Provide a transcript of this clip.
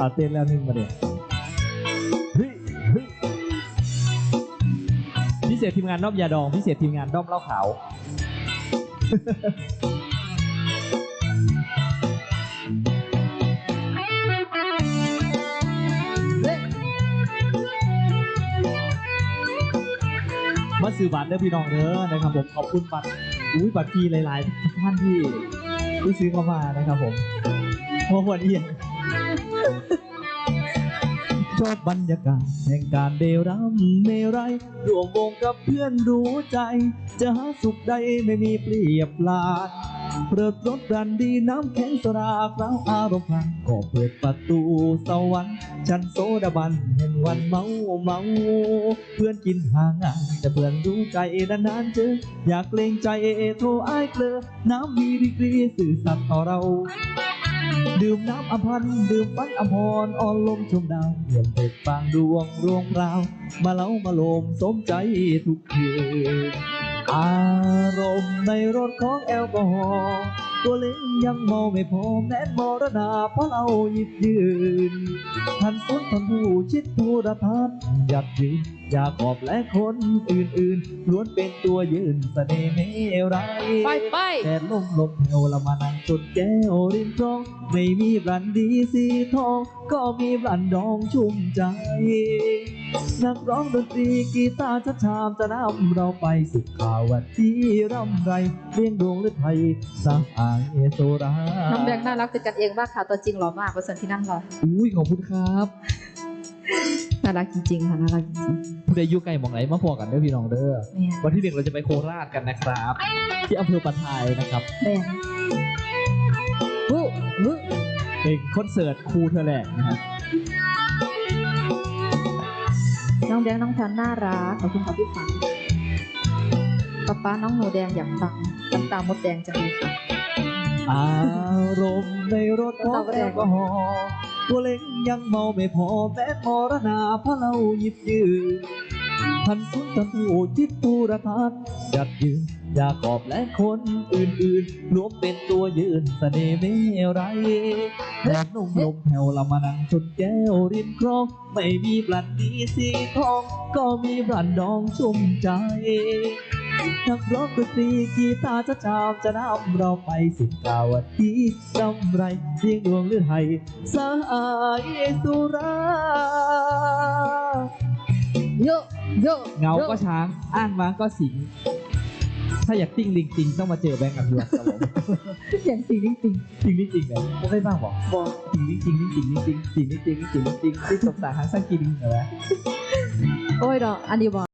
เอาเต้นแล้วหนึ่งมาเดี๋ยพิเศษทีมงานด้อมยาดอง พิเศษทีมงานด้อมเหล้าขาวมาซื้อบัตรเด้อพี่น้องเด้อนะครับผมขอบคุณบัตรอุ้ยบัตรฟรีหลาย ๆ ท่านที่ที่ซื้อเข้ามานะครับผมพอควเอียน ชอบบรรยากาศแห่งการเดรำเมไรยรวมวงกับเพื่อนรู้ใจ จะหาสุขใดไม่มีเปรียบลานเปิดรถรันดีน้ำแข็งสราคราอารมณ์พังก็เปิดประตูสวรรค์ชั้นโซดาบันแห่งวันเมาเมา เพื่อนกินห่างอ่างแต่เพื่อนรู้ใจนานๆเจอ อยากเกรงใจโทรอ้เกลอน้ำมีดีกรีสื่อสัตย์ต่อเรา ดื่มน้ำอภันดื่มฟันอภรอ่อนลมชมดาวเยี่ยมเด็กบางดวงรวงราว มาเล้ามาโลมสมใจทุกคืนอารมณ์ในรถของแอลกอฮอล์ ตัวเล็กยังเมาไม่พอแม้นมรณาเพราะเราหยิบยืนท่านสุนท่านผู้ชิดผู้ระทัดหยัดยืนอยากขอบและคนอื่นๆล้วนเป็นตัวยืนเสน่ห์ไม่ไรไปไปแดดลมลมเอวละมานั่งจดแก้วริมคลอง ไม่มีบรันดีสีทอง ก็มีบรันดองชุ่มใจ นักร้องดนตรีกีตาร์ชัดชามจะนำเราไปสุขข่าววันที่ร่ำไรเลี้ยงดวงฤทัยสร้างอายโซราน้องแบงค์น่ารักเป็นกันเองมากค่ะตัวจริงหล่อมากประสนที่นั่นหล่ออุ้ยขอบคุณครับน่ารักจริงๆค่ะน่ารักจริงผู้ใดอยู่ไกลหมองไหนมาพอกันเด้อพี่น้องเด้อๆแม่วันที่หนึ่งเราจะไปโคราชกันนะครับ ที่อำเภอปะทายนะครับแม่ฮู้ฮู้เป็นคอนเสิร์ตครูเธอแหละนะครับ น้องแดงน้องทันน่ารักขอบคุณค่ะพี่ฝันป๊าป๊าน้องหนูแดงอยากฟังน้ำตามดแดงจังเลยค่ะอารมณ์ในรถของแอลกอฮอล์ตัวเล็กยังเมาไม่พอแม้มรณาเพราะเราหยิบยืน ทันสุนทันผู้จิตผู้ระทัดจัดยืนอยากขอบและคนอื่นๆรวมเป็นตัวยืนเสน่ห์ไม่ไรแดดนุ่มลมแผ่วละมานังชนแก้วริมคลองไม่มีบลันดีสีทอง ก็มีบลันดองชุ่มใจนักร้องดนตรีกีตาร์จะจามจะนำเราไปสุดกาวันที่กำไรเพียงดวงหรือไทยสายสุราโย โยเงาก็ช้าง อ้างม้างก็สิง ถ้าอยากติ้งลิงจริงต้องมาเจอแบงค์กับเพื่อนครับผมเสียงสีจริงจริงลิงจริงเลยไม่ได้บ้างบอกๆบอกจริงลิงจริงลิงจริงลิงจริงจริงลิงจริงลิงจริงลิงจริงที่สมสารหางสร้างกินเหรอโอ้ยดอกอันนี้บอก